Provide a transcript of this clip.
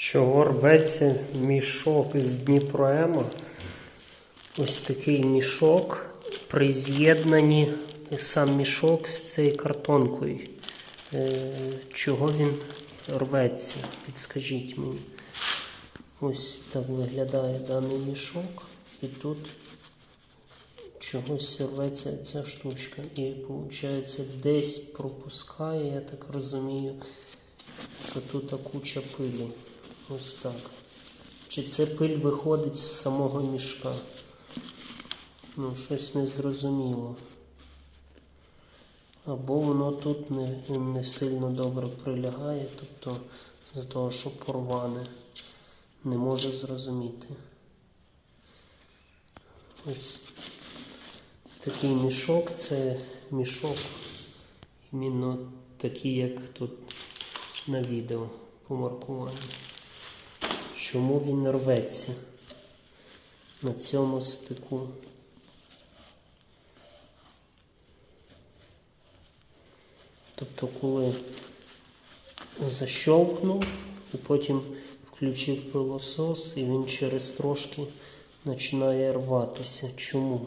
Чого рветься мішок з Дніпроема? Ось такий мішок при з'єднанні сам мішок з цією картонкою. Е, чого він рветься? Підскажіть мені. Ось так виглядає даний мішок. І тут чогось рветься ця штучка. І виходить, десь пропускає, я так розумію, що тут куча пилі. Ось так. Чи це пиль виходить з самого мішка? Ну, щось незрозуміло. Або воно тут не, не сильно добре прилягає, тобто з того, що порване. Не можу зрозуміти. Ось такий мішок це мішок іменно такий, як тут на відео по маркуванню. Чому він рветься на цьому стику? Тобто, коли защовкнув і потім включив пилосос, і він через трошки починає рватися. Чому?